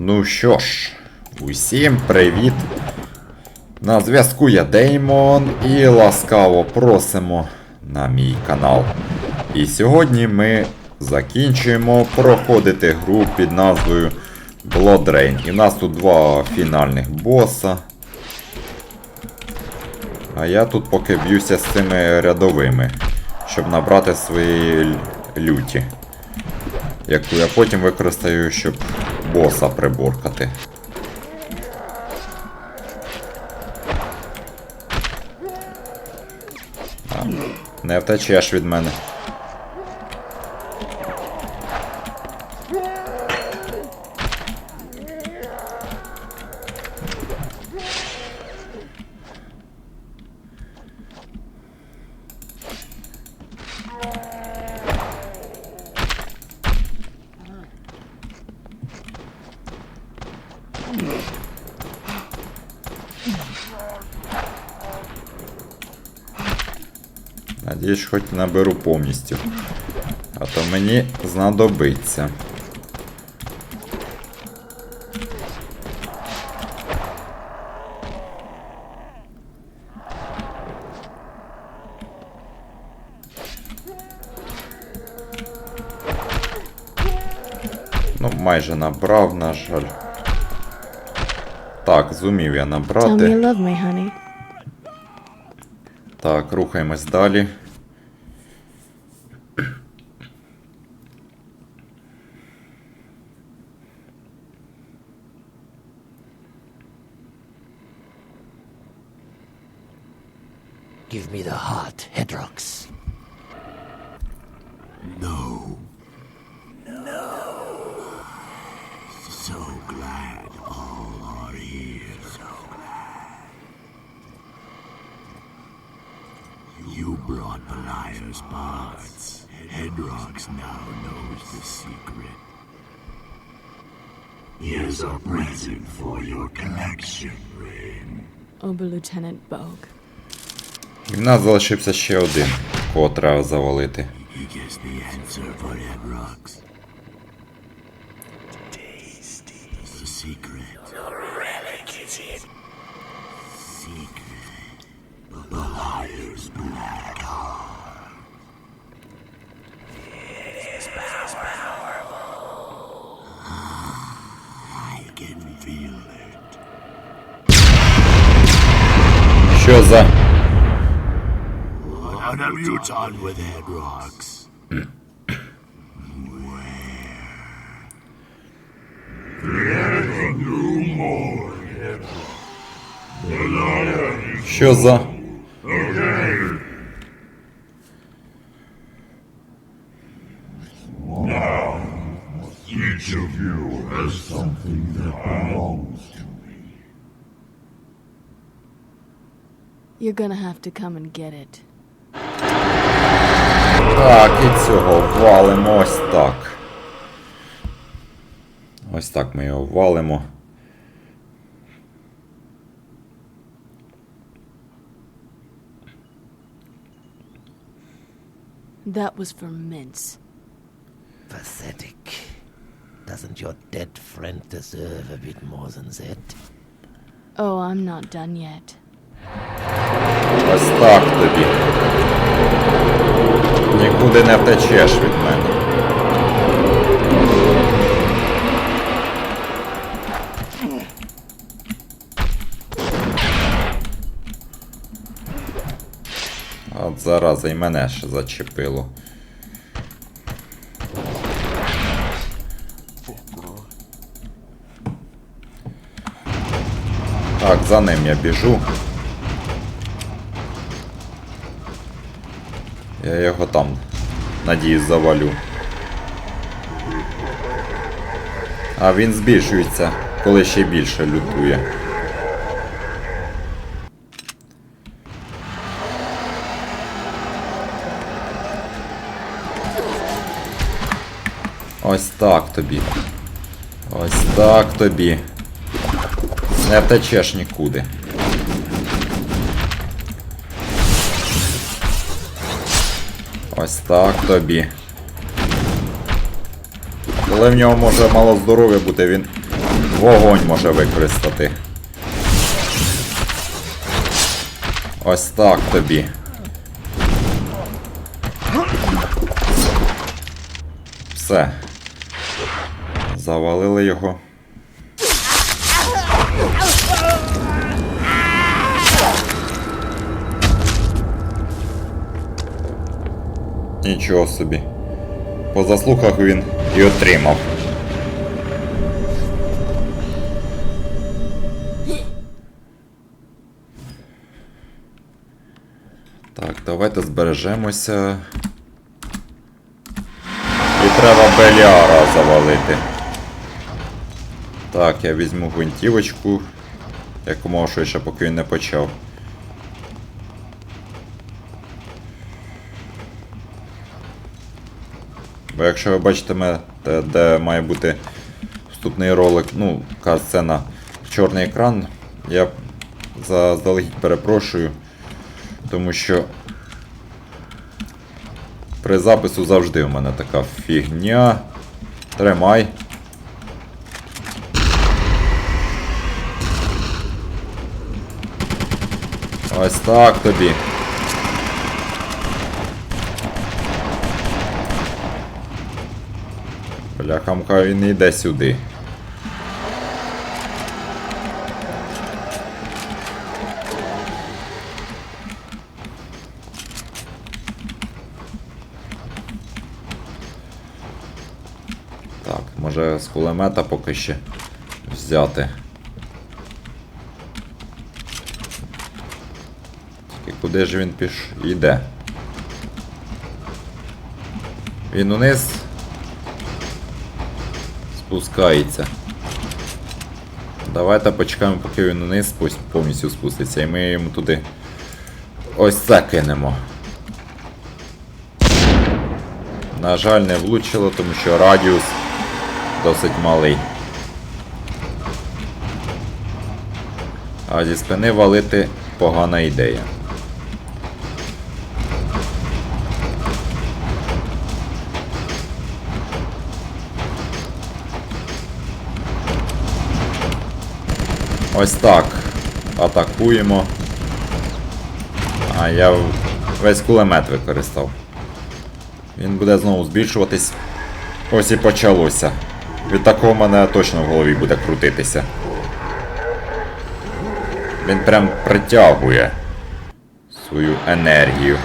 Ну що ж, усім привіт! На зв'язку я Деймон і ласкаво просимо на мій канал. І сьогодні ми закінчуємо проходити гру під назвою Blood Rain. І в нас тут два фінальних боса. А я тут поки б'юся з цими рядовими, щоб набрати свої люті. Яку я потім використаю, щоб боса приборкати. Не втечеш від мене. Надіюсь, хоч наберу повністю. А то мені знадобиться. Ну, майже набрав, на жаль. Так, зумів я Tell me you love me, honey. Так, рухаємось далі. So glad all are here. So glad. You brought the liar's parts. Hedrox now knows the secret. Here's a present for your collection, Rain. Ober Lieutenant Bogue. І в нас залишився ще один, кого треба завалити. He gets the answer for Hedrox. secret. The relic is it. Secret. The liar's black heart. It is powerful. I can feel it. Що за. What have you done with Hedrox? Що за. Each of you has something that belongs to me. You're gonna have to come and get it. Так, і цього валимо ось так. Ось так ми його валимо. That was for mince. Pathetic. Doesn't your dead friend deserve a bit more than that? Oh, I'm not done yet. Ось так тобі. Нікуди не втечеш від мене. Зараза і мене ще зачепило. Так, за ним я біжу. Я його там, надіюсь, завалю. А він збільшується, коли ще більше лютує. Ось так тобі. Ось так тобі. Не втечеш нікуди. Ось так тобі. Коли в нього може мало здоров'я бути, він Вогонь може використати. Ось так тобі. Все. Завалили його. Нічого собі. По заслухах він і отримав. Так, давайте збережемося. І треба Беліара завалити. Так, я візьму гвинтівочку. Якомога швидше, поки він не почав. Бо якщо ви бачите, де має бути вступний ролик, ну, така сцена чорний екран, я заздалегідь перепрошую, тому що при запису завжди у мене така фігня. Тримай. Ось так тобі. Бляхамка він йде сюди. Так, може з кулемета поки ще взяти. Куди ж він піш... йде? Він униз спускається. Давайте почекаємо, поки він униз повністю спуститься, і ми йому туди ось це кинемо. На жаль, не влучило, тому що радіус досить малий. А зі спини валити погана ідея. Ось так. Атакуємо. А я весь кулемет використав. Він буде знову збільшуватись. Ось і почалося. Від такого мене точно в голові буде крутитися. Він прям притягує свою енергію.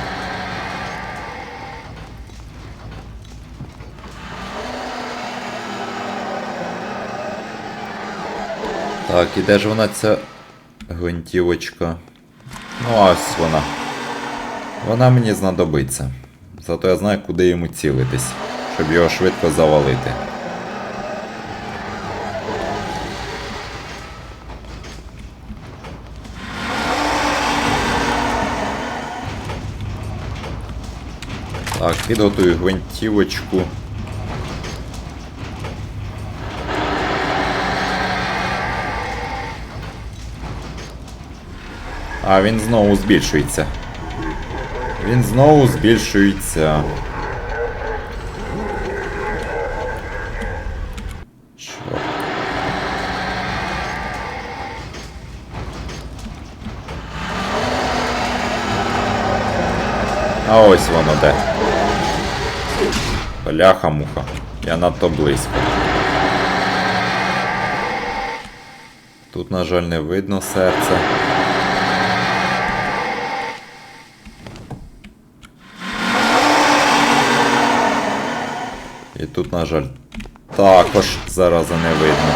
Так, і де ж вона ця гвинтівочка? Ну, ось вона. Вона мені знадобиться. Зато я знаю, куди йому цілитись, щоб його швидко завалити. Так, підготую гвинтівочку. А він знову збільшується. Він знову збільшується. А ось воно де. Бляха-муха. Я надто близько. Тут, на жаль, не видно серце. І тут, на жаль, також зараза не видно.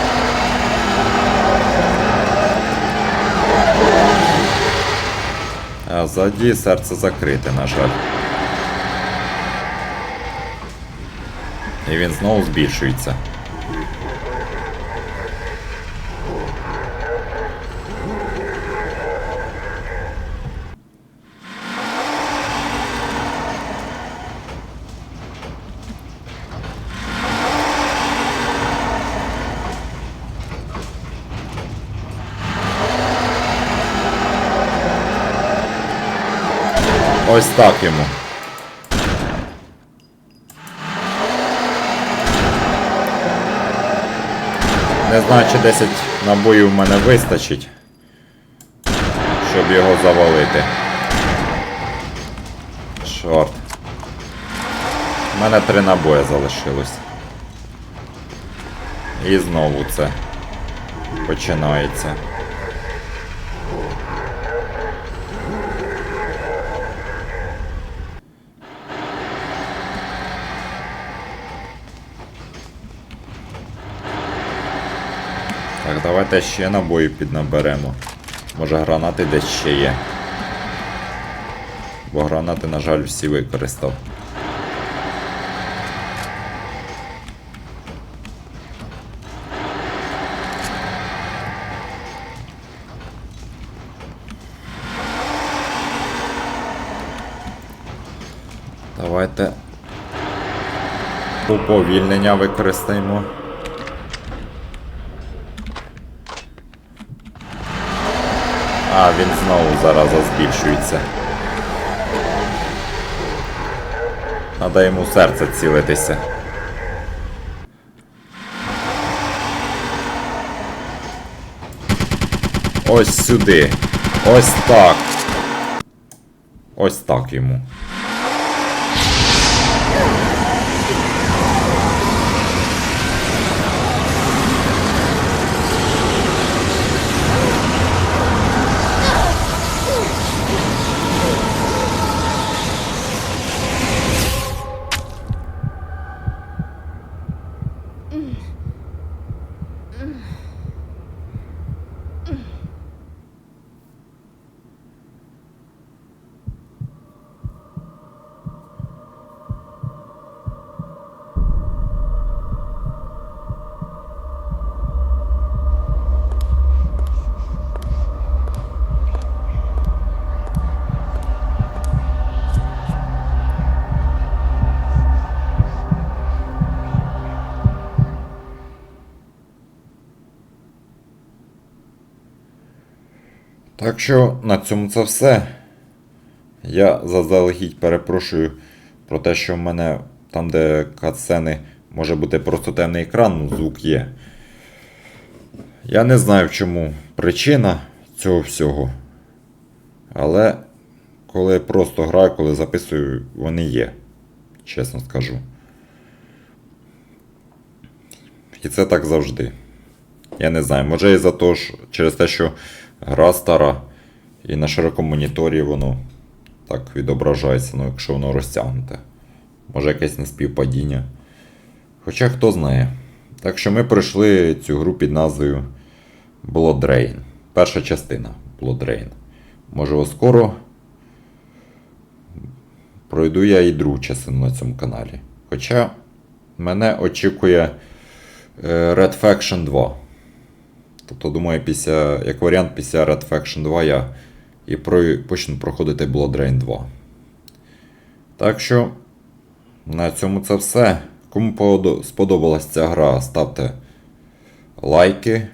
А ззаді серце закрите, на жаль. І він знову збільшується. Ось так йому. Не знаю, чи 10 набоїв в мене вистачить, щоб його завалити. Чорт. У мене три набої залишилось. І знову це починається. Так, давайте ще набої піднаберемо. Може гранати десь ще є. Бо гранати, на жаль, всі використав. Давайте уповільнення використаємо. А, він знову зараз збільшується. Надо йому серце цілитися. Ось сюди. Ось так. Ось так йому. Так що на цьому це все. Я заздалегідь перепрошую про те, що в мене там, де катсцени, може бути просто темний екран, ну звук є. Я не знаю, в чому причина цього всього. Але коли просто граю, коли записую, вони є. Чесно скажу. І це так завжди. Я не знаю, може і за то ж через те, що гра стара, і на широкому моніторі воно так відображається, ну якщо воно розтягнуте. Може якесь неспівпадіння. Хоча хто знає. Так що ми пройшли цю гру під назвою Blood Rain. Перша частина Blood Rain. Можливо, скоро пройду я і другу частину на цьому каналі. Хоча мене очікує е, Red Faction 2. Тобто, думаю, після, як варіант, після Red Faction 2 я і про, почну проходити Blood Rain 2. Так що, на цьому це все. Кому подо- сподобалась ця гра, ставте лайки,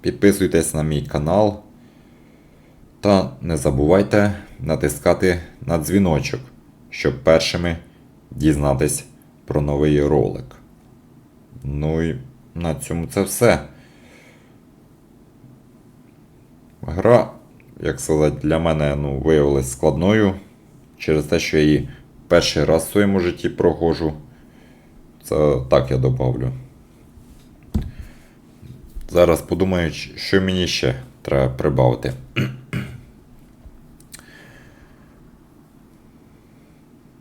підписуйтесь на мій канал. Та не забувайте натискати на дзвіночок, щоб першими дізнатись про новий ролик. Ну і на цьому це все. Гра, як сказати, для мене ну, виявилась складною через те, що я її перший раз в своєму житті проходжу. Це так я добавлю. Зараз подумаю, що мені ще треба прибавити.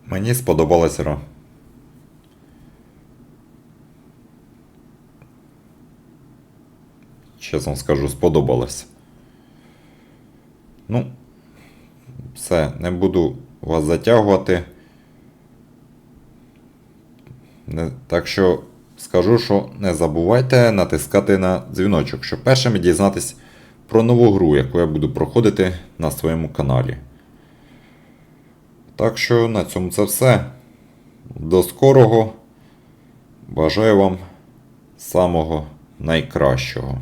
Мені сподобалась гра. Чесно скажу, сподобалось. Ну, все, не буду вас затягувати. Не, так що скажу, що не забувайте натискати на дзвіночок, щоб першими дізнатись про нову гру, яку я буду проходити на своєму каналі. Так що на цьому це все. До скорого. Бажаю вам самого найкращого.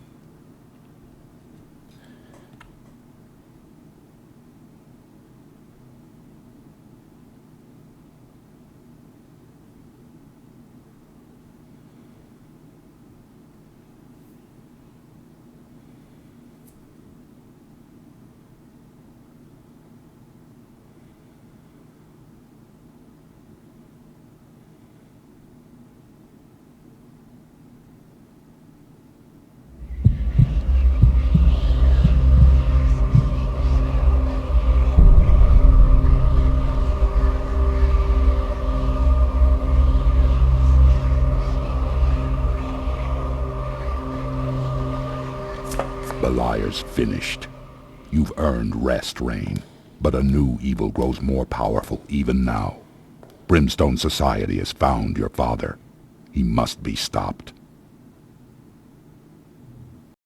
Finished. You've earned rest, Rain, but a new evil grows more powerful even now. Brimstone Society has found your father. He must be stopped.